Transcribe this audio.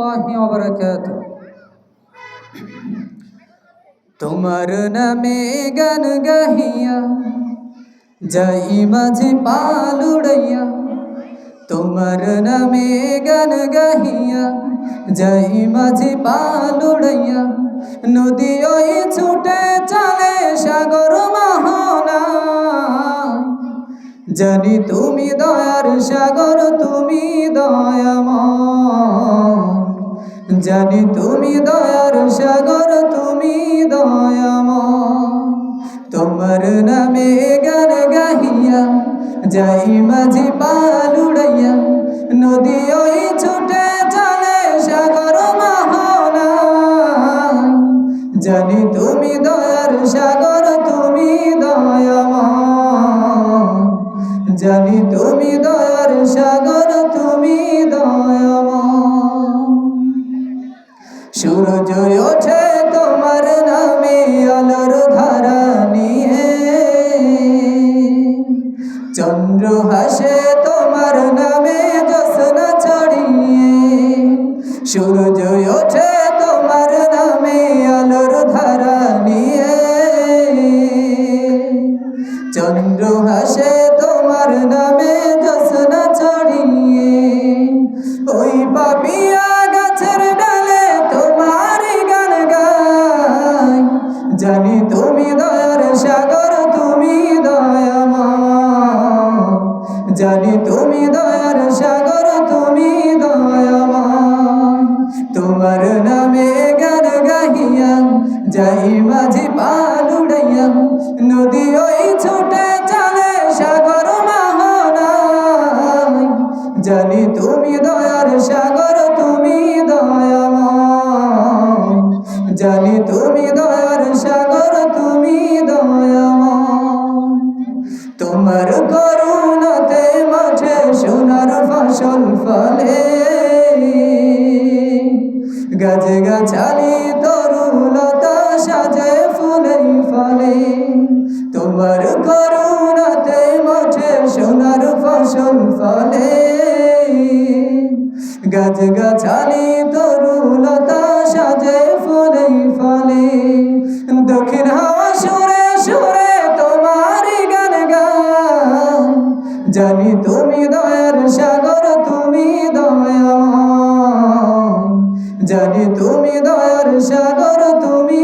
الله وبركاته তোমার নামে গান গাহিয়া যাই মাঝে পালুড়াইয়া তোমার নামে গান গাহিয়া যাই মাঝে পালুড়াইয়া নদী ওই ছুটে চলে সাগর মোহনা জানি তুমি দয়ার সাগর তুমি জানি তুমি দয়ার সাগর, তুমি দয়াময়। তোমার নামে গান গাহিয়া যাই মাঝি পালুড়াইয়া নদী ওই ছুটে চলে সাগর মোহনা। জানি তুমি দয়ার সাগর, তুমি দয়াময়। জানি তুমি দয়ার সাগর, তুমি দয়াময়। সূর্য ওঠে তোমার নামে আলোর ধারা নিয়ে। চন্দ্র হাসে তোমার নামে জসনা ছড়িয়ে। সূর্য ওঠে তোমার নামে আলোর ধারা নিয়ে। চন্দ্র হাসে তোমার নামে জসনা ছড়িয়ে। যাই মাঝি পালুড়াইয়া নদী ওই ছুটে চলে সাগর মাহনায়। জানি তুমি দয়ার সাগর, তুমি দয়াময়। জানি তুমি দয়ার সাগর, তুমি দয়াময়। তোমার করুণাতে মাঠে সোনার ফসল ফলে। গাছে গাছালি সাজে ফুলে, ফলে, তোমার করুণাতে মাঠে সোনার ফসল ফলে। গাছ গাছালি তরুলতা সাজে, ফুলে, ফলে, দক্ষিণ হাওয়া সুরে সুরে তোমার গান জানি তুমি দয়ার সাগর, তুমি দয়াময়। জানি তুমি দয়ার সাগর, তুমি